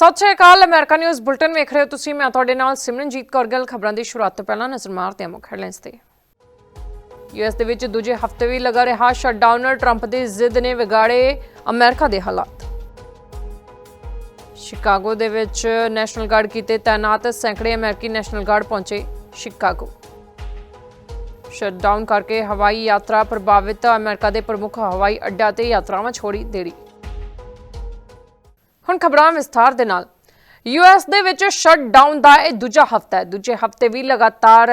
ਸਤਿ ਸ਼੍ਰੀ ਅਕਾਲ, ਅਮਰੀਕਾ ਨਿਊਜ਼ ਬੁਲਟਨ ਵੇਖ ਰਹੇ ਹੋ ਤੁਸੀਂ। ਮੈਂ ਤੁਹਾਡੇ ਨਾਲ ਸਿਮਰਨਜੀਤ ਕੌਰ ਗਿੱਲ। ਖਬਰਾਂ ਦੀ ਸ਼ੁਰੂਆਤ ਤੋਂ ਪਹਿਲਾਂ ਨਜ਼ਰ ਮਾਰਦੇ ਹਾਂ ਮੁੱਖ ਹੈਡਲਾਈਨਸ ਤੇ। ਯੂਐਸ ਦੇ ਵਿੱਚ ਦੂਜੇ ਹਫ਼ਤੇ ਵੀ ਲਗਾ ਰਿਹਾ ਸ਼ਟਡਾਊਨ ਟਰੰਪ ਦੀ ਜ਼ਿੱਦ ਨੇ ਵਿਗਾੜੇ ਅਮਰੀਕਾ ਦੇ ਹਾਲਾਤ। ਸ਼ਿਕਾਗੋ ਦੇ ਵਿੱਚ ਨੈਸ਼ਨਲ ਗਾਰਡ ਕੀਤੇ ਤਾਇਨਾਤ ਸੈਂਕੜੇ ਅਮਰੀਕੀ ਨੈਸ਼ਨਲ ਗਾਰਡ ਪਹੁੰਚੇ ਸ਼ਿਕਾਗੋ ਸ਼ਟਡਾਊਨ ਕਰਕੇ ਹਵਾਈ ਯਾਤਰਾ ਪ੍ਰਭਾਵਿਤ। ਅਮਰੀਕਾ ਦੇ ਪ੍ਰਮੁੱਖ ਹਵਾਈ ਅੱਡਾ ਤੇ ਯਾਤਰਾਵਾਂ ਛੋੜੀ ਦੇਰੀ। ਹੁਣ ਖਬਰਾਂ ਵਿਸਥਾਰ ਦੇ ਨਾਲ। ਯੂਐਸ ਦੇ ਵਿੱਚ ਸ਼ਟਡਾਊਨ ਦਾ ਇਹ ਦੂਜਾ ਹਫਤਾ ਹੈ। ਦੂਜੇ ਹਫ਼ਤੇ ਵੀ ਲਗਾਤਾਰ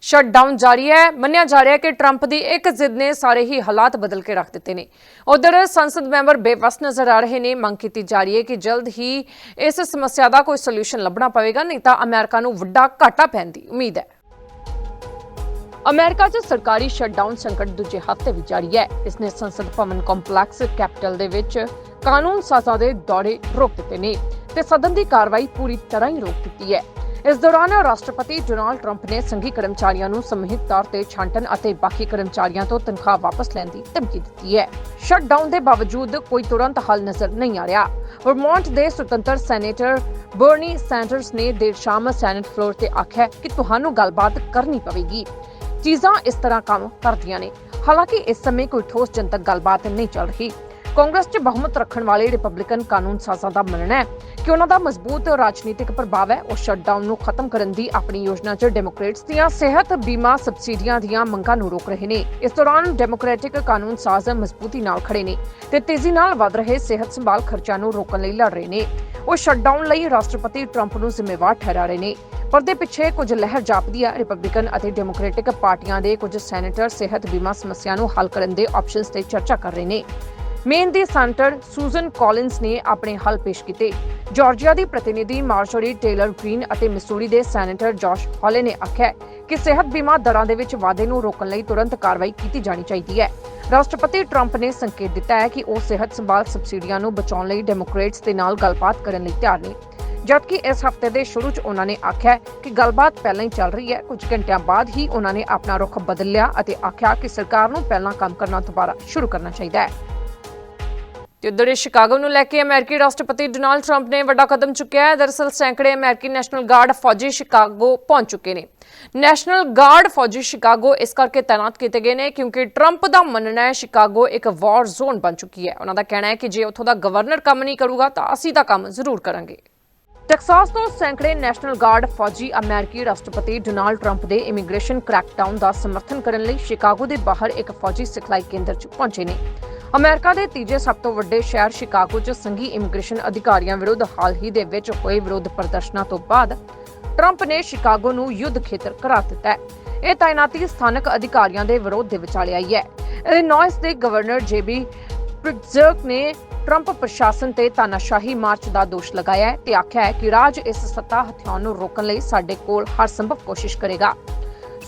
ਸ਼ਟਡਾਊਨ ਜਾਰੀ ਹੈ। ਮੰਨਿਆ ਜਾ ਰਿਹਾ ਹੈ ਕਿ ਟਰੰਪ ਦੀ ਇੱਕ ਜ਼ਿੱਦ ਨੇ ਸਾਰੇ ਹੀ ਹਾਲਾਤ ਬਦਲ ਕੇ ਰੱਖ ਦਿੱਤੇ ਨੇ। ਉਧਰ ਸੰਸਦ ਮੈਂਬਰ ਬੇਵਸ ਨਜ਼ਰ ਆ ਰਹੇ ਨੇ। ਮੰਗ ਕੀਤੀ ਜਾ ਰਹੀ ਹੈ ਕਿ ਜਲਦ ਹੀ ਇਸ ਸਮੱਸਿਆ ਦਾ ਕੋਈ ਸੋਲੂਸ਼ਨ ਲੱਭਣਾ ਪਵੇਗਾ, ਨਹੀਂ ਤਾਂ ਅਮਰੀਕਾ ਨੂੰ ਵੱਡਾ ਘਾਟਾ ਪੈਣ ਦੀ ਉਮੀਦ ਹੈ। ਅਮਰੀਕਾ 'ਚ ਸਰਕਾਰੀ ਸ਼ਟਡਾਊਨ ਸੰਕਟ ਦੂਜੇ ਹਫ਼ਤੇ ਵੀ ਜਾਰੀ ਹੈ। ਇਸ ਨੇ ਸੰਸਦ ਭਵਨ ਕੰਪਲੈਕਸ ਕੈਪੀਟਲ ਦੇ ਵਿੱਚ ਕਾਨੂੰਨ ਸਾਜ਼ਾਂ ਦੇ ਦੌਰੇ ਰੋਕ ਦਿੱਤੇ ਨੇ ਤੇ ਸਦਨ ਦੀ ਕਾਰਵਾਈ ਪੂਰੀ ਤਰ੍ਹਾਂ ਹੀ ਰੋਕ ਦਿੱਤੀ ਹੈ। ਇਸ ਦੌਰਾਨ ਰਾਸ਼ਟਰਪਤੀ ਡੋਨਾਲਡ ਟਰੰਪ ਨੇ ਸੰਘੀ ਕਰਮਚਾਰੀਆਂ ਨੂੰ ਸਮੂਹਿਕ ਤੌਰ ਤੇ ਛਾਂਟਣ ਅਤੇ ਬਾਕੀ ਕਰਮਚਾਰੀਆਂ ਤੋਂ ਤਨਖਾਹ ਵਾਪਸ ਲੈਣ ਦੀ ਧਮਕੀ ਦਿੱਤੀ ਹੈ। ਸ਼ਟਡਾਊਨ ਦੇ ਬਾਵਜੂਦ ਕੋਈ ਤੁਰੰਤ ਹੱਲ ਨਜ਼ਰ ਨਹੀਂ ਆ ਰਿਹਾ। ਵਰਮੌਂਟ ਦੇ ਸੁਤੰਤਰ ਸੈਨੇਟਰ ਬਰਨੀ ਸੈਂਡਰਸ ਨੇ ਦੇਰ ਸ਼ਾਮ ਸੈਨੇਟ ਫਲੋਰ ਤੇ ਆਖਿਆ ਕਿ ਤੁਹਾਨੂੰ ਗੱਲਬਾਤ ਕਰਨੀ ਪਵੇਗੀ। ਚੀਜ਼ਾਂ ਇਸ ਤਰ੍ਹਾਂ ਕੰਮ ਕਰਦੀਆਂ ਨੇ। ਹਾਲਾਂਕਿ ਇਸ ਸਮੇਂ ਕੋਈ ਠੋਸ ਜਨਤਕ ਗੱਲਬਾਤ ਨਹੀਂ ਚੱਲ ਰਹੀ। ਕਾਂਗਰਸ 'ਚ ਬਹੁਮਤ ਰੱਖਣ ਵਾਲੇ ਰਿਪਬਲਿਕਨ ਕਾਨੂੰਨ ਸਾਜ਼ਾਂ ਦਾ ਮੰਨਣਾ ਹੈ ਕਿ ਉਹਨਾਂ ਦਾ ਮਜ਼ਬੂਤ ਰਾਜਨੀਤਿਕ ਪ੍ਰਭਾਵ ਹੈ, ਉਹ ਸ਼ਟਡਾਊਨ ਨੂੰ ਖਤਮ ਕਰਨ ਦੀ ਆਪਣੀ ਯੋਜਨਾ 'ਚ ਡੈਮੋਕ੍ਰੇਟਸ ਦੀਆਂ ਸਿਹਤ ਬੀਮਾ ਸਬਸਿਡੀਆਂ ਦੀਆਂ ਮੰਗਾਂ ਨੂੰ ਰੋਕ ਰਹੇ ਨੇ। ਇਸ ਦੌਰਾਨ ਡੈਮੋਕ੍ਰੈਟਿਕ ਕਾਨੂੰਨ ਸਾਜ਼ ਮਜ਼ਬੂਤੀ ਨਾਲ ਖੜੇ ਨੇ ਤੇ ਤੇਜ਼ੀ ਨਾਲ ਵਧ ਰਹੇ ਸਿਹਤ ਸੰਭਾਲ ਖਰਚਾ ਨੂੰ ਰੋਕਣ ਲਈ ਲੜ ਰਹੇ ਨੇ। ਉਹ ਸ਼ਟਡਾਊਨ ਲਈ ਰਾਸ਼ਟਰਪਤੀ ਟਰੰਪ ਨੂੰ ਜ਼ਿੰਮੇਵਾਰ ਠਹਿਰਾ ਰਹੇ ਨੇ। ਪਰਦੇ ਪਿੱਛੇ ਕੁਝ ਲਹਿਰ ਜਾਪਦੀ ਹੈ ਰਿਪਬਲਿਕਨ ਅਤੇ ਡੈਮੋਕ੍ਰੈਟਿਕ ਪਾਰਟੀਆਂ ਦੇ ਕੁਝ ਸੈਨੇਟਰ ਸਿਹਤ ਬੀਮਾ ਸਮੱਸਿਆ ਨੂੰ ਹੱਲ ਕਰਨ ਦੇ ਆਪਸ਼ਨਸ ਤੇ ਚਰਚਾ ਕਰ ਰਹੇ ਨੇ। ਮੇਨ ਦੀ ਸੈਂਟਰ ਸੂਜ਼ਨ ਕਾਲਿੰਸ ਨੇ ਆਪਣੇ ਹੱਲ ਪੇਸ਼ ਕੀਤੇ। ਜਾਰਜੀਆ ਦੀ ਪ੍ਰਤੀਨਿਧੀ ਮਾਰਜੋਰੀ ਟੇਲਰ ਗ੍ਰੀਨ ਅਤੇ ਮਿਸੂਰੀ ਦੇ ਸੈਨੇਟਰ ਜੋਸ਼ ਹਾਲੇ ਨੇ ਆਖਿਆ ਕਿ ਸਿਹਤ ਬੀਮਾ ਦਰਾਂ ਦੇ ਵਿੱਚ ਵਾਧੇ ਨੂੰ ਰੋਕਣ ਲਈ ਤੁਰੰਤ ਕਾਰਵਾਈ ਕੀਤੀ ਜਾਣੀ ਚਾਹੀਦੀ ਹੈ। ਰਾਸ਼ਟਰਪਤੀ ਟਰੰਪ ਨੇ ਸੰਕੇਤ ਦਿੱਤਾ ਹੈ ਕਿ ਉਹ ਸਿਹਤ ਸੰਭਾਲ ਸਬਸਿਡੀਆਂ ਨੂੰ ਬਚਾਉਣ ਲਈ ਡੈਮੋਕ੍ਰੇਟਸ ਦੇ ਨਾਲ ਗੱਲਬਾਤ ਕਰਨ ਲਈ ਤਿਆਰ ਨੇ। ਜਦਕਿ ਇਸ ਹਫ਼ਤੇ ਦੇ ਸ਼ੁਰੂ 'ਚ ਉਹਨਾਂ ਨੇ ਆਖਿਆ ਕਿ ਗੱਲਬਾਤ ਪਹਿਲਾਂ ਹੀ ਚੱਲ ਰਹੀ ਹੈ, ਕੁਝ ਘੰਟਿਆਂ ਬਾਅਦ ਹੀ ਉਹਨਾਂ ਨੇ ਆਪਣਾ ਰੁਖ ਬਦਲ ਲਿਆ ਅਤੇ ਆਖਿਆ ਕਿ ਸਰਕਾਰ ਨੂੰ ਪਹਿਲਾਂ ਕੰਮ ਕਰਨਾ ਦੁਬਾਰਾ ਸ਼ੁਰੂ ਕਰਨਾ ਚਾਹੀਦਾ ਹੈ। ਤੇ ਉਧਰ ਸ਼ਿਕਾਗੋ ਨੂੰ ਲੈ ਕੇ ਅਮਰੀਕੀ ਰਾਸ਼ਟਰਪਤੀ ਡੋਨਾਲਡ ਟਰੰਪ ਨੇ ਵੱਡਾ ਕਦਮ ਚੁੱਕਿਆ ਹੈ। ਦਰਅਸਲ ਸੈਂਕੜੇ ਅਮਰੀਕੀ ਨੈਸ਼ਨਲ ਗਾਰਡ ਫੌਜੀ ਸ਼ਿਕਾਗੋ ਪਹੁੰਚ ਚੁੱਕੇ ਨੇ। ਨੈਸ਼ਨਲ ਗਾਰਡ ਫੌਜੀ ਸ਼ਿਕਾਗੋ ਇਸ ਕਰਕੇ ਤਾਇਨਾਤ ਕੀਤੇ ਗਏ ਨੇ ਕਿਉਂਕਿ ਟਰੰਪ ਦਾ ਮੰਨਣਾ ਹੈ ਸ਼ਿਕਾਗੋ ਇੱਕ ਵਾਰ ਜ਼ੋਨ ਬਣ ਚੁੱਕੀ ਹੈ। ਉਹਨਾਂ ਦਾ ਕਹਿਣਾ ਹੈ ਕਿ ਜੇ ਉੱਥੋਂ ਦਾ ਗਵਰਨਰ ਕੰਮ ਨਹੀਂ ਕਰੂਗਾ ਤਾਂ ਅਸੀਂ ਤਾਂ ਕੰਮ ਜ਼ਰੂਰ ਕਰਾਂਗੇ। ਟੈਕਸਾਸ ਤੋਂ ਸੈਂਕੜੇ ਨੈਸ਼ਨਲ ਗਾਰਡ ਫੌਜੀ ਅਮਰੀਕੀ ਰਾਸ਼ਟਰਪਤੀ ਡੋਨਾਲਡ ਟਰੰਪ ਦੇ ਇਮੀਗ੍ਰੇਸ਼ਨ ਕ੍ਰੈਕਡਾਊਨ ਦਾ ਸਮਰਥਨ ਕਰਨ ਲਈ ਸ਼ਿਕਾਗੋ ਦੇ ਬਾਹਰ ਇੱਕ ਫੌਜੀ ਸਿਖਲਾਈ ਕੇਂਦਰ 'ਚ ਪਹੁੰਚੇ ਨੇ। ਅਮਰੀਕਾ ਦੇ ਤੀਜੇ ਸਭ ਤੋਂ ਵੱਡੇ ਸ਼ਹਿਰ ਸ਼ਿਕਾਗੋ 'ਚ ਸੰਘੀ ਇਮੀਗ੍ਰੇਸ਼ਨ ਅਧਿਕਾਰੀਆਂ ਵਿਰੁੱਧ ਹਾਲ ਹੀ ਦੇ ਵਿੱਚ ਹੋਏ ਵਿਰੋਧ ਪ੍ਰਦਰਸ਼ਨਾਂ ਤੋਂ ਬਾਅਦ ਟਰੰਪ ਨੇ ਸ਼ਿਕਾਗੋ ਨੂੰ ਯੁੱਧ ਖੇਤਰ ਕਰਾਰ ਦਿੱਤਾ ਹੈ। ਇਹ ਤਾਇਨਾਤੀ ਸਥਾਨਕ ਅਧਿਕਾਰੀਆਂ ਦੇ ਵਿਰੋਧ ਦੇ ਵਿਚਾਲੇ ਆਈ ਹੈ। ਇਲੀਨੋਇਸ ਦੇ ਗਵਰਨਰ ਜੇਬੀ ਪ੍ਰਿਟਜ਼ਰਕ ਨੇ ਟਰੰਪ ਪ੍ਰਸ਼ਾਸਨ ਤੇ ਤਾਨਾਸ਼ਾਹੀ ਮਾਰਚ ਦਾ ਦੋਸ਼ ਲਗਾਇਆ ਹੈ ਤੇ ਆਖਿਆ ਹੈ ਕਿ ਰਾਜ ਇਸ ਸੱਤਾ ਹਥਿਆਰ ਨੂੰ ਰੋਕਣ ਲਈ ਸਾਡੇ ਕੋਲ ਹਰ ਸੰਭਵ ਕੋਸ਼ਿਸ਼ ਕਰੇਗਾ।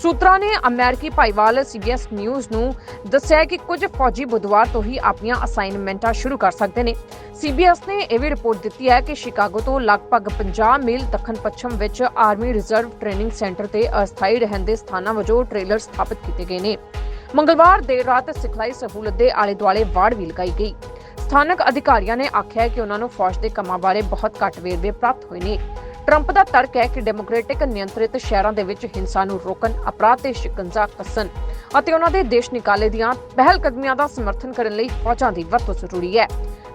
ਸੂਤਰਾਂ ਨੇ ਅਮਰੀਕੀ ਭਾਈਵਾਲ ਸੀਬੀਐਸ ਨਿਊਜ਼ ਨੂੰ ਦੱਸਿਆ ਕਿ ਕੁਝ ਫੌਜੀ ਬੁੱਧਵਾਰ ਤੋਂ ਹੀ ਆਪਣੀਆਂ ਅਸਾਈਨਮੈਂਟਾਂ ਸ਼ੁਰੂ ਕਰ ਸਕਦੇ ਨੇ। ਸੀਬੀਐਸ ਨੇ ਇਹ ਵੀ ਰਿਪੋਰਟ ਦਿੱਤੀ ਹੈ ਕਿ ਸ਼ਿਕਾਗੋ ਤੋਂ ਲਗਭਗ 50 ਮੀਲ ਦੱਖਣ ਪੱਛਮ ਵਿੱਚ ਆਰਮੀ ਰਿਜ਼ਰਵ ਟ੍ਰੇਨਿੰਗ ਸੈਂਟਰ ਤੇ ਅਸਥਾਈ ਰਹਿੰਦੇ ਸਥਾਨਾਂ ਵਜੋਂ ਟ੍ਰੇਲਰ ਸਥਾਪਿਤ ਕੀਤੇ ਗਏ ਨੇ। ਮੰਗਲਵਾਰ ਦੇਰ ਰਾਤ ਸਿਖਲਾਈ ਸਹੂਲਤ ਦੇ ਆਲੇ ਦੁਆਲੇ ਵਾੜ ਵੀ ਲਗਾਈ ਗਈ। ਸਥਾਨਕ ਅਧਿਕਾਰੀਆਂ ਨੇ ਆਖਿਆ ਕਿ ਉਹਨਾਂ ਨੂੰ ਫੌਜ ਦੇ ਕੰਮਾਂ ਬਾਰੇ ਬਹੁਤ ਘੱਟ ਵੇਰਵੇ ਪ੍ਰਾਪਤ ਹੋਏ ਨੇ। ਟਰੰਪ ਦਾ ਤਰਕ ਹੈ ਕਿ ਡੈਮੋਕ੍ਰੈਟਿਕ ਨਿਯੰਤਰਿਤ ਸ਼ਹਿਰਾਂ ਦੇ ਵਿੱਚ ਹਿੰਸਾ ਨੂੰ ਰੋਕਣ, ਅਪਰਾਧ ਤੇ ਸ਼ਿਕੰਜਾ ਕੱਸਣ ਅਤੇ ਉਹਨਾਂ ਦੇ ਦੇਸ਼ ਨਿਕਾਲੇ ਦੀਆਂ ਪਹਿਲ ਕਦਮੀਆਂ ਦਾ ਸਮਰਥਨ ਕਰਨ ਲਈ ਫੌਜਾਂ ਦੀ ਵਰਤੋਂ ਜ਼ਰੂਰੀ ਹੈ।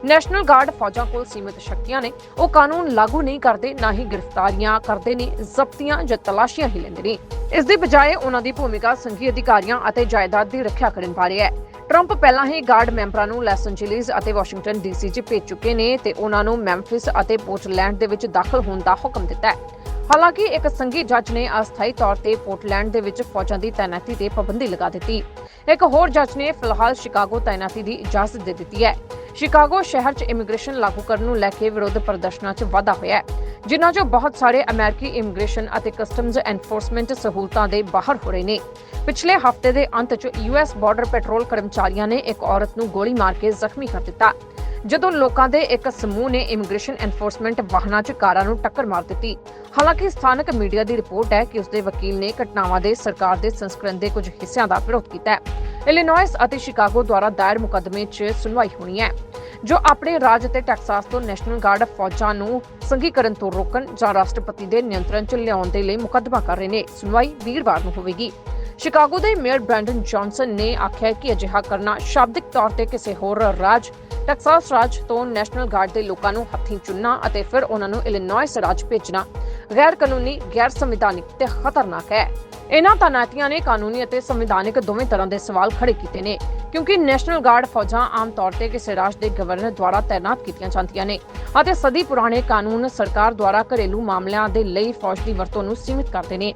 ਨੈਸ਼ਨਲ ਗਾਰਡ ਫੌਜਾਂ ਕੋਲ ਸੀਮਿਤ ਸ਼ਕਤੀਆਂ ਨੇ, ਉਹ ਕਾਨੂੰਨ ਲਾਗੂ ਨਹੀਂ ਕਰਦੇ, ਨਾ ਹੀ ਗ੍ਰਿਫਤਾਰੀਆਂ ਕਰਦੇ ਨੇ, ਜ਼ਬਤੀਆਂ ਜਾਂ ਤਲਾਸ਼ੀਆਂ ਹੀ ਲੈਂਦੇ ਨੇ। ਇਸ ਦੀ ਬਜਾਏ ਉਹਨਾਂ ਦੀ ਭੂਮਿਕਾ ਸੰਘੀ ਅਧਿਕਾਰੀਆਂ ਅਤੇ ਜਾਇਦਾਦ ਦੀ ਰੱਖਿਆ ਕਰਨ ਬਾਰੇ ਹੈ। ਟਰੰਪ ਪਹਿਲਾਂ ਹੀ ਗਾਰਡ ਮੈਂਬਰਾਂ ਨੂੰ ਲਾਸ ਐਂਜਲਿਸ ਅਤੇ ਵਾਸ਼ਿੰਗਟਨ ਡੀਸੀ 'ਚ ਭੇਜ ਚੁੱਕੇ ਨੇ ਤੇ ਉਹਨਾਂ ਨੂੰ ਮੈਮਫਿਸ ਅਤੇ ਪੋਰਟਲੈਂਡ ਦੇ ਵਿੱਚ ਦਾਖਲ ਹੋਣ ਦਾ ਹੁਕਮ ਦਿੱਤਾ ਹੈ। ਹਾਲਾਂਕਿ ਇੱਕ ਸੰਘੀ ਜੱਜ ਨੇ ਅਸਥਾਈ ਤੌਰ ਤੇ ਪੋਰਟਲੈਂਡ ਦੇ ਵਿੱਚ ਫੌਜਾਂ ਦੀ ਤਾਇਨਾਤੀ ਤੇ ਪਾਬੰਦੀ ਲਗਾ ਦਿੱਤੀ। ਇੱਕ ਹੋਰ ਜੱਜ ਨੇ ਫਿਲਹਾਲ ਸ਼ਿਕਾਗੋ ਤਾਇਨਾਤੀ ਦੀ ਇਜਾਜ਼ਤ ਦੇ ਦਿੱਤੀ ਹੈ। ਸ਼ਿਕਾਗੋ ਸ਼ਹਿਰ 'ਚ ਇਮੀਗ੍ਰੇਸ਼ਨ ਲਾਗੂ ਕਰਨ ਨੂੰ ਲੈ ਕੇ ਵਿਰੋਧ ਪ੍ਰਦਰਸ਼ਨਾਂ 'ਚ ਵਾਧਾ ਹੋਇਆ ਹੈ। ਜਿਨ੍ਹਾਂ 'ਚੋਂ ਬਹੁਤ ਸਾਰੇ ਅਮਰੀਕੀ ਇਮੀਗ੍ਰੇਸ਼ਨ ਅਤੇ ਕਸਟਮਜ਼ ਐਨਫੋਰਸਮੈਂਟ ਸਹੂਲਤਾਂ ਦੇ ਬਾਹਰ ਹੋ ਰਹੇ ਨੇ। ਪਿਛਲੇ ਹਫ਼ਤੇ ਦੇ ਅੰਤ 'ਚ ਯੂਐਸ ਬਾਰਡਰ ਪੈਟਰੋਲ ਕਰਮਚਾਰੀਆਂ ਨੇ ਇੱਕ ਔਰਤ ਨੂੰ ਗੋਲੀ ਮਾਰ ਕੇ ਜ਼ਖਮੀ ਕਰ ਦਿੱਤਾ। ਜਦੋਂ ਲੋਕਾਂ ਦੇ ਇੱਕ ਸਮੂਹ ਨੇ ਇਮੀਗ੍ਰੇਸ਼ਨ ਐਨਫੋਰਸਮੈਂਟ ਵਾਹਨਾਂ 'ਚ ਕਾਰਾਂ ਨੂੰ ਟੱਕਰ ਮਾਰ ਦਿੱਤੀ, ਹਾਲਾਂਕਿ ਸਥਾਨਕ ਮੀਡੀਆ ਦੀ ਰਿਪੋਰਟ ਹੈ ਕਿ ਉਸਦੇ ਵਕੀਲ ਨੇ ਘਟਨਾਵਾਂ ਦੇ ਸਰਕਾਰ ਦੇ ਸੰਸਕਰਣ ਦੇ ਕੁਝ ਹਿੱਸਿਆਂ ਦਾ ਵਿਰੋਧ ਕੀਤਾ ਹੈ। ਇਲੀਨੋਇਸ ਅਤੇ ਸ਼ਿਕਾਗੋ ਦੁਆਰਾ ਦਾਇਰ ਮੁਕੱਦਮੇ 'ਚ ਸੁਣਵਾਈ ਹੋਣੀ ਹੈ। ਜੋ ਆਪਣੇ ਰਾਜ ਅਤੇ ਟੈਕਸਾਸ ਤੋਂ ਨੈਸ਼ਨਲ ਗਾਰਡ ਫੌਜਾਂ ਨੂੰ ਸੰਘੀਕਰਨ ਤੋਂ ਰੋਕਣ ਜਾਂ ਰਾਸ਼ਟਰਪਤੀ ਦੇ ਨਿਯੰਤਰਣ 'ਚ ਲਿਆਉਣ ਦੇ ਲਈ ਮੁਕੱਦਮਾ ਕਰ ਰਹੇ ਨੇ। ਸੁਣਵਾਈ ਵੀਰਵਾਰ ਨੂੰ ਹੋਵੇਗੀ। ਸ਼ਿਕਾਗੋ ਦੇ ਮੇਅਰ ਬ੍ਰੈਂਡਨ ਜੌਨਸਨ ਨੇ ਆਖਿਆ ਕਿ ਅਜਿਹਾ ਕਰਨਾ ਸ਼ਾਬਦਿਕ ਤੌਰ ਤੇ ਕਿਸੇ ਹੋਰ ਰਾਜ, ਟੈਕਸਾਸ ਰਾਜ ਤੋਂ ਨੈਸ਼ਨਲ ਗਾਰਡ ਦੇ ਲੋਕਾਂ ਨੂੰ ਹੱਥੀਂ ਚੁਣਨਾ ਅਤੇ ਫਿਰ ਉਹਨਾਂ ਨੂੰ ਇਲੀਨੋਇਸ ਰਾਜ ਭੇਜਣਾ ਗੈਰ ਕਾਨੂੰਨੀ ਗੈਰ ਸੰਵਿਧਾਨਿਕ ਤੇ ਖਤਰਨਾਕ ਹੈ। ਇਹਨਾਂ ਤੈਨਾਤੀਆਂ ਨੇ ਕਾਨੂੰਨੀ ਅਤੇ ਸੰਵਿਧਾਨਿਕ ਦੋਵੇਂ ਤਰ੍ਹਾਂ ਦੇ ਸਵਾਲ ਖੜੇ ਕੀਤੇ ਨੇ, ਕਿਉਂਕਿ ਨੈਸ਼ਨਲ ਗਾਰਡ ਫੌਜਾਂ ਆਮ ਤੌਰ ਤੇ ਕਿਸੇ ਰਾਜ ਦੇ ਗਵਰਨਰ ਦੁਆਰਾ ਤਾਇਨਾਤ ਕੀਤੀਆਂ ਜਾਂਦੀਆਂ ਨੇ ਅਤੇ ਸਦੀ ਪੁਰਾਣੇ ਕਾਨੂੰਨ ਸਰਕਾਰ ਦੁਆਰਾ ਘਰੇਲੂ ਮਾਮਲਿਆਂ ਦੇ ਲਈ ਫੌਜ ਦੀ ਵਰਤੋਂ ਨੂੰ ਸੀਮਿਤ ਕਰਦੇ ਨੇ।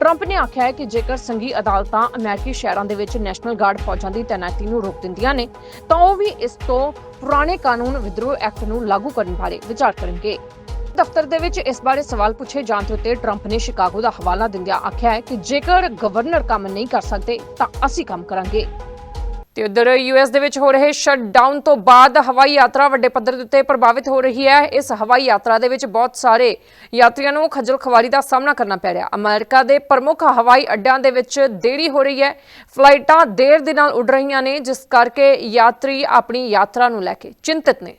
ਟਰੰਪ ਨੇ ਆਖਿਆ ਹੈ ਕਿ ਜੇਕਰ ਸੰਘੀ ਅਦਾਲਤਾਂ ਅਮਰੀਕੀ ਸ਼ਹਿਰਾਂ ਦੇ ਵਿੱਚ ਨੈਸ਼ਨਲ ਗਾਰਡ ਫੌਜਾਂ ਦੀ ਤਾਇਨਾਤੀ ਨੂੰ ਰੋਕ ਦਿੰਦੀਆਂ ਨੇ, ਤਾਂ ਉਹ ਵੀ ਇਸ ਤੋਂ ਪੁਰਾਣੇ ਕਾਨੂੰਨ ਵਿਦਰੋਹ ਐਕਟ ਨੂੰ ਲਾਗੂ ਕਰਨ ਬਾਰੇ ਵਿਚਾਰ ਕਰਨਗੇ। ਦਫ਼ਤਰ ਦੇ ਵਿੱਚ ਇਸ ਬਾਰੇ ਸਵਾਲ ਪੁੱਛੇ ਜਾਣ ਤੇ ਉੱਤੇ ਟਰੰਪ ਨੇ ਸ਼ਿਕਾਗੋ ਦਾ ਹਵਾਲਾ ਦਿੰਦਿਆਂ ਆਖਿਆ ਹੈ ਕਿ ਜੇਕਰ ਗਵਰਨਰ ਕੰਮ ਨਹੀਂ ਕਰ ਸਕਦੇ, ਤਾਂ ਅਸੀਂ ਕੰਮ ਕਰਾਂਗੇ। ਤੇ ਉਧਰ ਯੂਐਸ ਦੇ ਵਿੱਚ ਹੋ ਰਹੇ ਸ਼ਟਡਾਊਨ ਤੋਂ ਬਾਅਦ ਹਵਾਈ ਯਾਤਰਾ ਵੱਡੇ ਪੱਧਰ ਦੇ ਉੱਤੇ ਪ੍ਰਭਾਵਿਤ ਹੋ ਰਹੀ ਹੈ। ਇਸ ਹਵਾਈ ਯਾਤਰਾ ਦੇ ਵਿੱਚ ਬਹੁਤ ਸਾਰੇ ਯਾਤਰੀਆਂ ਨੂੰ ਖੱਜਲ ਖਵਾਰੀ ਦਾ ਸਾਹਮਣਾ ਕਰਨਾ ਪੈ ਰਿਹਾ। ਅਮਰੀਕਾ ਦੇ ਪ੍ਰਮੁੱਖ ਹਵਾਈ ਅੱਡਿਆਂ ਦੇ ਵਿੱਚ ਦੇਰੀ ਹੋ ਰਹੀ ਹੈ। ਫਲਾਈਟਾਂ ਦੇਰ ਦੇ ਨਾਲ ਉੱਡ ਰਹੀਆਂ ਨੇ, ਜਿਸ ਕਰਕੇ ਯਾਤਰੀ ਆਪਣੀ ਯਾਤਰਾ ਨੂੰ ਲੈ ਕੇ ਚਿੰਤਤ ਨੇ।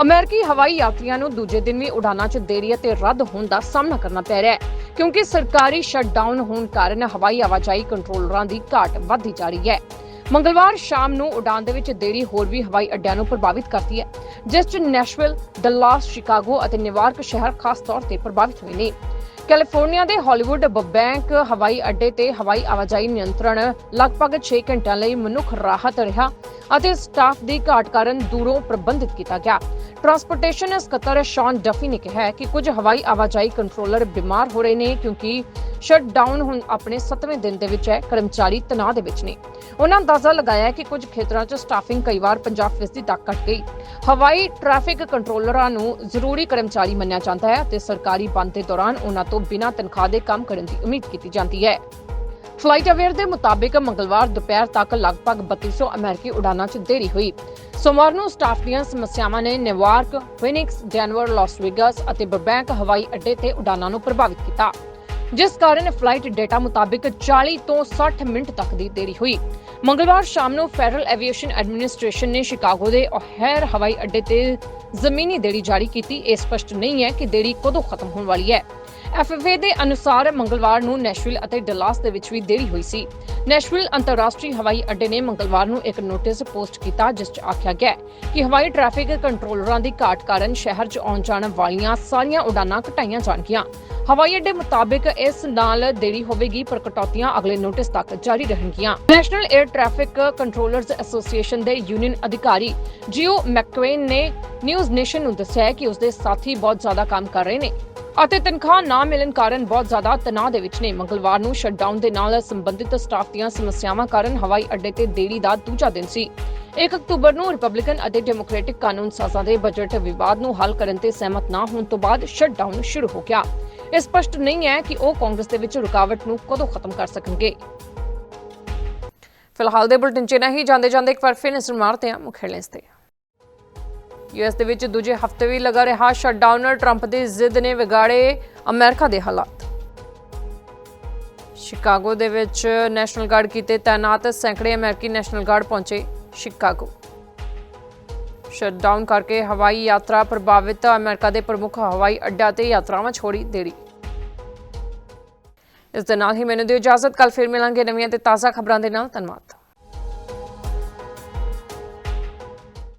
ਅਮਰੀਕੀ ਹਵਾਈ ਯਾਤਰੀਆਂ ਨੂੰ ਦੂਜੇ ਦਿਨ ਵੀ ਉਡਾਨਾਂ 'ਚ ਦੇਰੀ ਅਤੇ ਰੱਦ ਹੋਣ ਦਾ ਸਾਹਮਣਾ ਕਰਨਾ ਪੈ ਰਿਹਾ ਹੈ ਕਿਉਂਕਿ ਸਰਕਾਰੀ ਸ਼ਟਡਾਊਨ ਹੋਣ ਕਾਰਨ ਹਵਾਈ ਆਵਾਜਾਈ ਕੰਟਰੋਲਰਾਂ ਦੀ ਘਾਟ ਵੱਧਦੀ ਜਾ ਰਹੀ ਹੈ। ਮੰਗਲਵਾਰ ਸ਼ਾਮ ਨੂੰ ਉਡਾਨ ਦੇ ਵਿੱਚ ਦੇਰੀ ਹੋਰ ਵੀ ਹਵਾਈ ਅੱਡਿਆਂ ਨੂੰ ਪ੍ਰਭਾਵਿਤ ਕਰਦੀ ਹੈ ਜਿਸ 'ਚ ਨੈਸ਼ਵਿਲ, ਡੱਲਾਸ, ਸ਼ਿਕਾਗੋ ਅਤੇ ਨਿਊਯਾਰਕ ਸ਼ਹਿਰ ਖਾਸ ਤੌਰ ਤੇ ਪ੍ਰਭਾਵਿਤ ਹੋਏ ਨੇ। ਕੈਲੀਫੋਰਨੀਆ ਦੇ ਹਾਲੀਵੁੱਡ ਬਬੈਂਕ ਹਵਾਈ ਅੱਡੇ ਤੇ ਹਵਾਈ ਆਵਾਜਾਈ ਨਿਯੰਤਰਣ ਲਗਭਗ 6 ਘੰਟਿਆਂ ਲਈ ਮਨੁੱਖ ਰਾਹਤ ਰਿਹਾ ਅਤੇ ਸਟਾਫ ਦੀ ਘਾਟ ਕਾਰਨ ਦੂਰੋਂ ਪ੍ਰਬੰਧਿਤ ਕੀਤਾ ਗਿਆ। ਟਰਾਂਸਪੋਰਟੇਸ਼ਨ ਸਕੱਤਰ ਸ਼ੌਨ ਡਫੀ ਨੇ ਕਿਹਾ ਕਿ ਕੁਝ ਹਵਾਈ ਆਵਾਜਾਈ ਕੰਟਰੋਲਰ ਬਿਮਾਰ ਹੋ ਰਹੇ ਨੇ ਕਿਉਂਕਿ ਸ਼ਟਡਾਊਨ ਹੁਣ ਆਪਣੇ 7ਵੇਂ ਦਿਨ ਦੇ ਵਿੱਚ ਹੈ, ਕਰਮਚਾਰੀ ਤਣਾਅ ਦੇ ਵਿੱਚ ਨੇ। ਉਹਨਾਂ ਅੰਦਾਜ਼ਾ ਲਗਾਇਆ ਕਿ ਕੁਝ ਖੇਤਰਾਂ 'ਚ ਸਟਾਫਿੰਗ ਕਈ ਵਾਰ 50% ਤੱਕ ਘਟ ਗਈ। ਹਵਾਈ ਟ੍ਰੈਫਿਕ ਕੰਟਰੋਲਰਾਂ ਨੂੰ ਜ਼ਰੂਰੀ ਕਰਮਚਾਰੀ ਮੰਨਿਆ ਜਾਂਦਾ ਹੈ ਅਤੇ ਸਰਕਾਰੀ ਬੰਦ ਦੇ ਦੌਰਾਨ ਉਹਨਾਂ ਤੋਂ ਬਿਨਾਂ ਤਨਖਾਹ ਦੇ ਕੰਮ ਕਰਨ ਦੀ ਉਮੀਦ ਕੀਤੀ ਜਾਂਦੀ ਹੈ। ਫਲਾਈਟ ਅਵੇਅਰ ਦੇ ਮੁਤਾਬਿਕ ਮੰਗਲਵਾਰ ਦੁਪਹਿਰ ਤੱਕ ਲਗਭਗ 3200 ਅਮਰੀਕੀ ਉਡਾਨਾਂ 'ਚ ਦੇਰੀ ਹੋਈ। ਸੋਮਵਾਰ ਨੂੰ ਸਟਾਫ ਦੀਆਂ ਸਮੱਸਿਆਵਾਂ ਨੇ New York, Phoenix, Denver, Las Vegas ਅਤੇ ਬਰਬੈਂਕ ਹਵਾਈ ਅੱਡੇ ਤੇ ਉਡਾਨਾਂ ਨੂੰ ਪ੍ਰਭਾਵਿਤ ਕੀਤਾ। ਜਿਸ ਕਾਰਨ ਫਲਾਈਟ ਡੇਟਾ ਮੁਤਾਬਿਕ 40 ਤੋਂ 60 ਮਿੰਟ ਤੱਕ ਦੀ ਦੇਰੀ ਹੋਈ। ਮੰਗਲਵਾਰ ਸ਼ਾਮ ਨੂੰ ਫੈਡਰਲ ਐਵੀਏਸ਼ਨ ਐਡਮਿਨਿਸਟ੍ਰੇਸ਼ਨ ਨੇ ਸ਼ਿਕਾਗੋ ਦੇ ਓਹੈਰ ਹਵਾਈ ਅੱਡੇ ਤੇ ਜ਼ਮੀਨੀ ਦੇਰੀ ਜਾਰੀ ਕੀਤੀ। ਇਹ ਸਪਸ਼ਟ ਨਹੀਂ ਹੈ ਕਿ ਦੇਰੀ ਕਦੋਂ ਖਤਮ ਹੋਣ ਵਾਲੀ ਹੈ। ਐਫਐਫਏ ਦੇ ਅਨੁਸਾਰ ਮੰਗਲਵਾਰ ਨੂੰ ਨੈਸ਼ਵਿਲ ਅਤੇ ਡਲਾਸ ਦੇ ਵਿੱਚ ਵੀ ਦੇਰੀ ਹੋਈ ਸੀ। ਨੈਸ਼ਵਿਲ ਅੰਤਰਰਾਸ਼ਟਰੀ ਹਵਾਈ ਅੱਡੇ ਨੇ ਮੰਗਲਵਾਰ ਨੂੰ ਇੱਕ ਨੋਟਿਸ ਪੋਸਟ ਕੀਤਾ, ਜਿਸ 'ਚ ਆਖਿਆ ਗਿਆ ਕਿ ਹਵਾਈ ਟ੍ਰੈਫਿਕ ਕੰਟਰੋਲਰਾਂ ਦੀ ਘਾਟ ਕਾਰਨ ਸ਼ਹਿਰ 'ਚ ਆਉਣ ਜਾਣ ਵਾਲੀਆਂ ਸਾਰੀਆਂ ਉਡਾਨਾਂ ਘਟਾਈਆਂ ਜਾਣਗੀਆਂ। ਹਵਾਈ ਅੱਡੇ ਮੁਤਾਬਿਕ ਇਸ ਨਾਲ ਦੇਰੀ ਹੋਵੇਗੀ, ਪਰ ਕਟੌਤੀਆਂ ਅਗਲੇ ਨੋਟਿਸ ਤੱਕ ਜਾਰੀ ਰਹਿਣਗੀਆਂ। National air traffic controllers association ਦੇ ਯੂਨੀਅਨ ਅਧਿਕਾਰੀ ਜਿਓ ਮੈਕਵੇਨ ਨੇ ਨਿਊਜ਼ ਨੇਸ਼ਨ ਨੂੰ ਦੱਸਿਆ ਕਿ ਉਸ ਦੇ ਸਾਥੀ ਬਹੁਤ ਜ਼ਿਆਦਾ ਕੰਮ ਕਰ ਰਹੇ ਨੇ। ਅਤੇ ਤਨਖਾਹ ਨਾ ਮਿਲਣ ਕਾਰਨ ਬਹੁਤ ਜ਼ਿਆਦਾ ਤਣਾਅ ਦੇ ਵਿੱਚ ਨੇ। ਮੰਗਲਵਾਰ ਨੂੰ ਸ਼ਟਡਾਊਨ ਦੇ ਨਾਲ ਸੰਬੰਧਿਤ ਸਟਾਫ ਦੀਆਂ ਸਮੱਸਿਆਵਾਂ ਕਾਰਨ ਹਵਾਈ ਅੱਡੇ ਤੇ ਦੇਰੀ ਦਾ ਦੂਜਾ ਦਿਨ ਸੀ। 1 ਅਕਤੂਬਰ ਨੂੰ ਰਿਪਬਲਿਕਨ ਅਤੇ ਡੈਮੋਕ੍ਰੈਟਿਕ ਕਾਨੂੰਨ ਸਾਜ਼ਾਂ ਦੇ ਬਜਟ ਵਿਵਾਦ ਨੂੰ ਹੱਲ ਕਰਨ ਤੇ ਸਹਿਮਤ ਨਾ ਹੋਣ ਤੋਂ ਬਾਅਦ ਸ਼ਟਡਾਊਨ ਸ਼ੁਰੂ ਹੋ ਗਿਆ। ਇਹ ਸਪਸ਼ਟ ਨਹੀਂ ਹੈ ਕਿ ਉਹ ਕਾਂਗਰਸ ਦੇ ਵਿੱਚ ਰੁਕਾਵਟ ਨੂੰ ਕਦੋਂ ਖਤਮ ਕਰ ਸਕਣਗੇ। ਫਿਲਹਾਲ ਦੇ ਬੁਲਟਨ ਚ ਨਹੀਂ ਜਾਂਦੇ ਜਾਂਦੇ ਇੱਕ ਵਾਰ ਫਿਰ ਨਜ਼ਰ ਮਾਰਦੇ ਹਾਂ ਮੁੱਖ ਹੈਡਲਾਈਨਸ ਤੇ। ਯੂਐਸ ਦੇ ਵਿੱਚ ਦੂਜੇ ਹਫ਼ਤੇ ਵੀ ਲਗਾ ਰਿਹਾ ਸ਼ਟਡਾਊਨ। ਟਰੰਪ ਦੀ ਜ਼ਿੱਦ ਨੇ ਵਿਗਾੜੇ ਅਮਰੀਕਾ ਦੇ ਹਾਲਾਤ। ਸ਼ਿਕਾਗੋ ਦੇ ਵਿੱਚ ਨੈਸ਼ਨਲ ਗਾਰਡ ਕੀਤੇ ਤਾਇਨਾਤ ਸੈਂਕੜੇ ਅਮਰੀਕੀ ਨੈਸ਼ਨਲ ਗਾਰਡ ਪਹੁੰਚੇ ਸ਼ਿਕਾਗੋ। ਸ਼ਟਡਾਊਨ ਕਰਕੇ ਹਵਾਈ ਯਾਤਰਾ ਪ੍ਰਭਾਵਿਤ ਅਮਰੀਕਾ ਦੇ ਪ੍ਰਮੁੱਖ ਹਵਾਈ ਅੱਡਾ ਤੇ ਯਾਤਰਾਵਾਂ ਛੋੜੀ ਦੇਰੀ। ਇਸ ਦੇ ਨਾਲ ਹੀ ਮੈਨੂੰ ਦਿਓ ਇਜਾਜ਼ਤ। ਕੱਲ ਫਿਰ ਮਿਲਾਂਗੇ ਨਵੀਆਂ ਤੇ ਤਾਜ਼ਾ ਖਬਰਾਂ ਦੇ ਨਾਲ। ਧੰਨਵਾਦ।